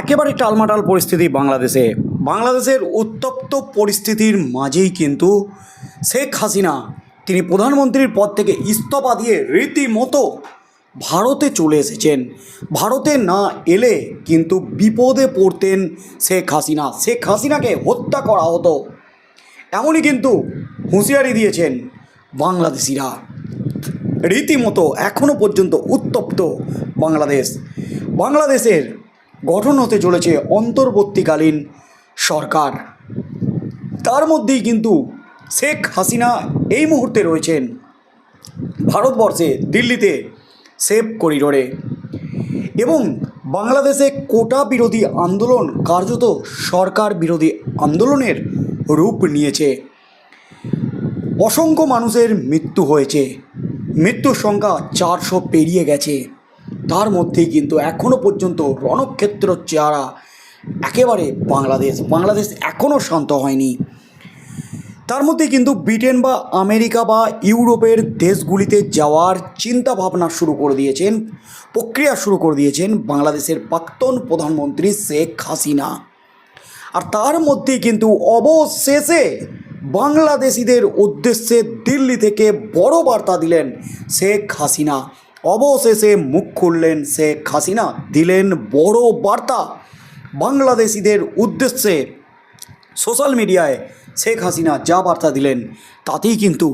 একেবারে টালমাটাল পরিস্থিতি বাংলাদেশে। বাংলাদেশের উত্তপ্ত পরিস্থিতির মাঝেই কিন্তু শেখ হাসিনা, তিনি প্রধানমন্ত্রীর পদ থেকে ইস্তফা দিয়ে রীতিমতো ভারতে চলে এসেছেন। ভারতে না এলে কিন্তু বিপদে পড়তেন শেখ হাসিনা। শেখ হাসিনাকে হত্যা করা হতো। এমনই কিন্তু হুঁশিয়ারি দিয়েছেন বাংলাদেশিরা। রীতিমতো এখনও পর্যন্ত উত্তপ্ত বাংলাদেশ। বাংলাদেশের গঠন হতে চলেছে অন্তর্বর্তীকালীন সরকার। তার মধ্যেই কিন্তু শেখ হাসিনা এই মুহূর্তে রয়েছেন ভারতবর্ষে দিল্লিতে সেফ করিডোরে এবং বাংলাদেশে কোটা বিরোধী আন্দোলন কার্যত সরকার বিরোধী আন্দোলনের রূপ নিয়েছে। অসংখ্য মানুষের মৃত্যু হয়েছে। মৃত্যুর সংখ্যা চারশো পেরিয়ে গেছে। তার মধ্যেই কিন্তু এখনও পর্যন্ত রণক্ষেত্র চেহারা একেবারে বাংলাদেশ। বাংলাদেশ এখনও শান্ত হয়নি। তার মধ্যে কিন্তু ব্রিটেন বা আমেরিকা বা ইউরোপের দেশগুলিতে যাওয়ার চিন্তা ভাবনা শুরু করে দিয়েছেন, প্রক্রিয়া শুরু করে দিয়েছেন বাংলাদেশের প্রাক্তন প্রধানমন্ত্রী শেখ হাসিনা। আর তার মধ্যেই কিন্তু অবশেষে বাংলাদেশিদের উদ্দেশ্যে দিল্লি থেকে বড় বার্তা দিলেন শেখ হাসিনা। অবশেষে মুখ খুললেন শেখ হাসিনা। দিলেন বড় বার্তা বাংলাদেশিদের উদ্দেশ্যে। সোশ্যাল মিডিয়ায় শেখ হাসিনা যা বার্তা দিলেন, তাতেই কিন্তু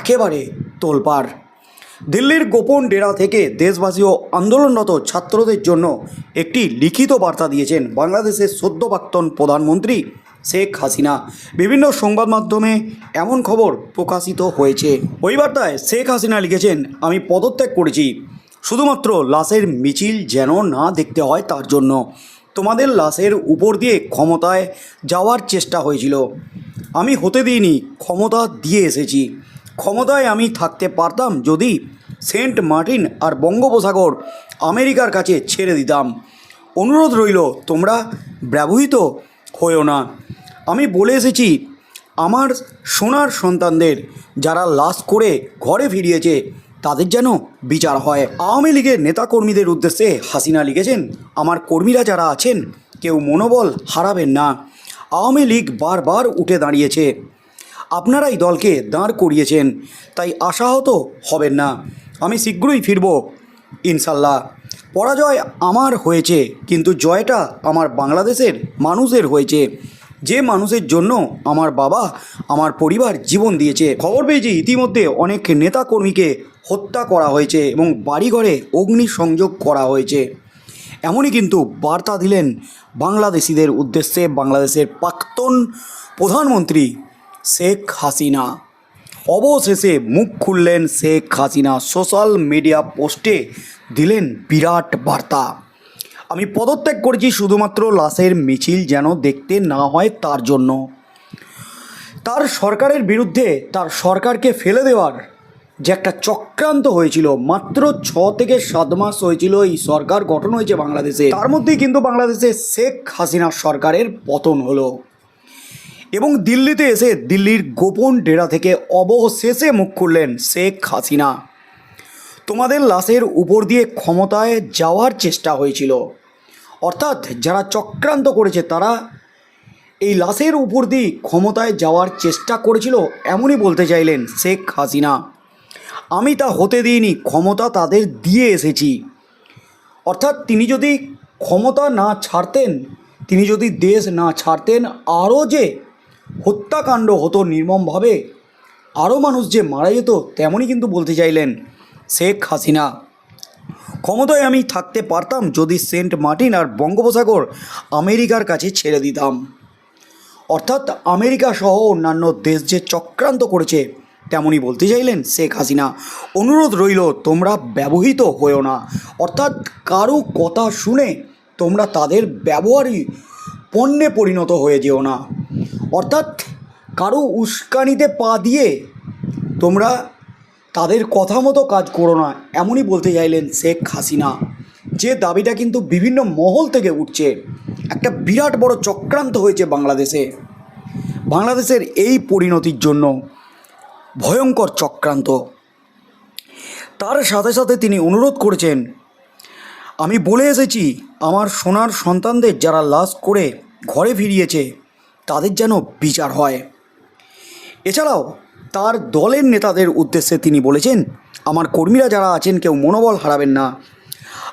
একেবারে তোলপাড়। দিল্লির গোপন ডেরা থেকে দেশবাসী ও আন্দোলনরত ছাত্রদের জন্য একটি লিখিত বার্তা দিয়েছেন বাংলাদেশের সদ্য প্রাক্তন প্রধানমন্ত্রী শেখ হাসিনা। বিভিন্ন সংবাদ মাধ্যমে এমন খবর প্রকাশিত হয়েছে। ওই বার্তায় শেখ হাসিনা লিখেছেন, আমি পদত্যাগ করেছি। শুধুমাত্র লাশের মিছিল যেন না দেখতে হয় তার জন্য। তোমাদের লাশের উপর দিয়ে ক্ষমতায় যাওয়ার চেষ্টা হয়েছিল। আমি হতে দিইনি, ক্ষমতা দিয়ে এসেছি। ক্ষমতায় আমি থাকতে পারতাম যদি সেন্ট মার্টিন আর বঙ্গোপসাগর আমেরিকার কাছে ছেড়ে দিতাম। অনুরোধ রইল, তোমরা ব্যবহৃত হয়েও না। আমি বলে এসেছি, আমার সোনার সন্তানদের যারা লাশ করে ঘরে ফিরিয়েছে, তাদের যেন বিচার হয়। আওয়ামী লীগের নেতাকর্মীদের উদ্দেশ্যে হাসিনা লিখেছেন, আমার কর্মীরা যারা আছেন, কেউ মনোবল হারাবেন না। আওয়ামী লীগ বারবার উঠে দাঁড়িয়েছে। আপনারাই দলকে দাঁড় করিয়েছেন, তাই আশাহত হবেন না। আমি শীঘ্রই ফিরব, ইনশাল্লাহ। পরাজয় আমার হয়েছে, কিন্তু জয়টা আমার বাংলাদেশের মানুষের হয়েছে। যে মানুষের জন্য আমার বাবা, আমার পরিবার জীবন দিয়েছে। খবর পেয়েছি, ইতিমধ্যে অনেক নেতাকর্মীকে হত্যা করা হয়েছে এবং বাড়িঘরে অগ্নিসংযোগ করা হয়েছে। এমনই কিন্তু বার্তা দিলেন বাংলাদেশিদের উদ্দেশ্যে বাংলাদেশের প্রাক্তন প্রধানমন্ত্রী শেখ হাসিনা। অবশেষে মুখ খুললেন শেখ হাসিনা। সোশ্যাল মিডিয়া পোস্টে দিলেন বিরাট বার্তা। আমি পদত্যাগ করেছি শুধুমাত্র লাশের মিছিল যেন দেখতে না হয় তার জন্য। তার সরকারের বিরুদ্ধে তার সরকারকে ফেলে দেওয়ার যে একটা চক্রান্ত হয়েছিল, মাত্র ছ থেকে সাত মাস হয়েছিল এই সরকার গঠন হয়েছে বাংলাদেশে। তার মধ্যেই কিন্তু বাংলাদেশে শেখ হাসিনা সরকারের পতন হলো। এবং দিল্লিতে এসে দিল্লির গোপন ডেরা থেকে অবশেষে মুখ খুললেন শেখ হাসিনা। তোমাদের লাশের উপর দিয়ে ক্ষমতায় যাওয়ার চেষ্টা হয়েছিল। অর্থাৎ যারা চক্রান্ত করেছে, তারা এই লাশের উপর দিয়ে ক্ষমতায় যাওয়ার চেষ্টা করেছিল এমনই বলতে চাইলেন শেখ হাসিনা। আমি তা হতে দিইনি, ক্ষমতা তাদের দিয়ে এসেছি। অর্থাৎ তিনি যদি ক্ষমতা না ছাড়তেন, তিনি যদি দেশ না ছাড়তেন, আরও যে হত্যাকাণ্ড হতো নির্মমভাবে, আরও মানুষ যে মারা যেত, তেমনই কিন্তু বলতে চাইলেন শেখ হাসিনা। ক্ষমতায় আমি থাকতে পারতাম যদি সেন্ট মার্টিন আর বঙ্গোপসাগর আমেরিকার কাছে ছেড়ে দিতাম। অর্থাৎ আমেরিকা সহ অন্যান্য দেশ যে চক্রান্ত করেছে, তেমনই বলতে চাইলেন শেখ হাসিনা। অনুরোধ রইল, তোমরা ব্যবহৃত হয়েও না। অর্থাৎ কারও কথা শুনে তোমরা তাদের ব্যবহারই পণ্যে পরিণত হয়ে যেও না। অর্থাৎ কারও উস্কানিতে পা দিয়ে তোমরা তাদের কথা মতো কাজ করো না, এমনই বলতে চাইলেন শেখ হাসিনা। যে দাবিটা কিন্তু বিভিন্ন মহল থেকে উঠছে। একটা বিরাট বড় চক্রান্ত হয়েছে বাংলাদেশে। বাংলাদেশের এই পরিণতির জন্য ভয়ঙ্কর চক্রান্ত। তার সাথে সাথে তিনি অনুরোধ করেছেন, আমি বলে এসেছি, আমার সোনার সন্তানদের যারা লাশ করে ঘরে ফিরিয়েছে, তাদের যেন বিচার হয়। এছাড়াও তার দলের নেতাদের উদ্দেশ্যে তিনি বলেছেন, আমার কর্মীরা যারা আছেন কেউ মনোবল হারাবেন না।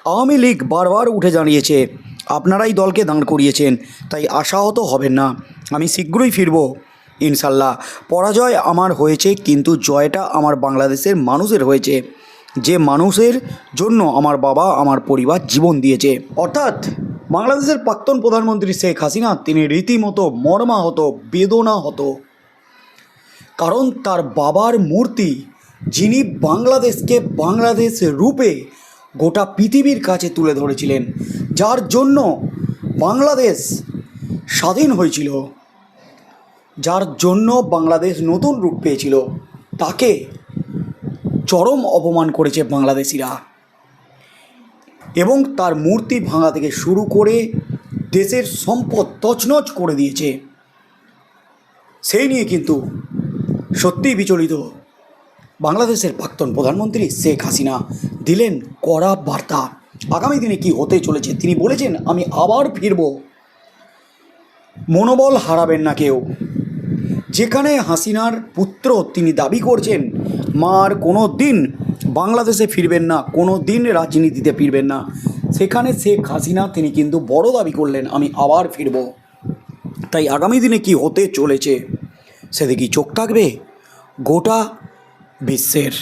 আওয়ামী লীগ বারবার উঠে দাঁড়িয়েছে, আপনারাই দলকে দাঁড় করিয়েছেন, তাই আশাহত হবেন না। আমি শীঘ্রই ফিরব, ইনশাল্লাহ। পরাজয় আমার হয়েছে, কিন্তু জয়টা আমার বাংলাদেশের মানুষের হয়েছে। যে মানুষের জন্য আমার বাবা আমার পরিবার জীবন দিয়েছে। অর্থাৎ বাংলাদেশের প্রাক্তন প্রধানমন্ত্রী শেখ হাসিনা, তিনি রীতিমতো মর্মাহত বেদনা হতো কারণ তার বাবার মূর্তি, যিনি বাংলাদেশকে বাংলাদেশ রূপে গোটা পৃথিবীর কাছে তুলে ধরেছিলেন, যার জন্য বাংলাদেশ স্বাধীন হয়েছিল, যার জন্য বাংলাদেশ নতুন রূপ পেয়েছিল। তাকে চরম অপমান করেছে বাংলাদেশিরা। এবং তার মূর্তি ভাঙা থেকে শুরু করে দেশের সম্পদ তছনছ করে দিয়েছে। সেই নিয়ে কিন্তু সত্যিই বিচলিত। বাংলাদেশের প্রাক্তন প্রধানমন্ত্রী শেখ হাসিনা দিলেন কড়া বার্তা। আগামী দিনে কি হতে চলেছে? তিনি বলেছেন, আমি আবার ফিরব। মনোবল হারাবেন না কেউ। যেখানে হাসিনার পুত্র তিনি দাবি করছেন, মার কোনো দিন বাংলাদেশে ফিরবেন না কোনো দিন রাজনীতিতে ফিরবেন না। সেখানে শেখ হাসিনা, তিনি কিন্তু বড় দাবি করলেন, আমি আবার ফিরব। তাই আগামী দিনে কি হতে চলেছে? সেদিকেই চোখ থাকবে গোটা বিশ্বের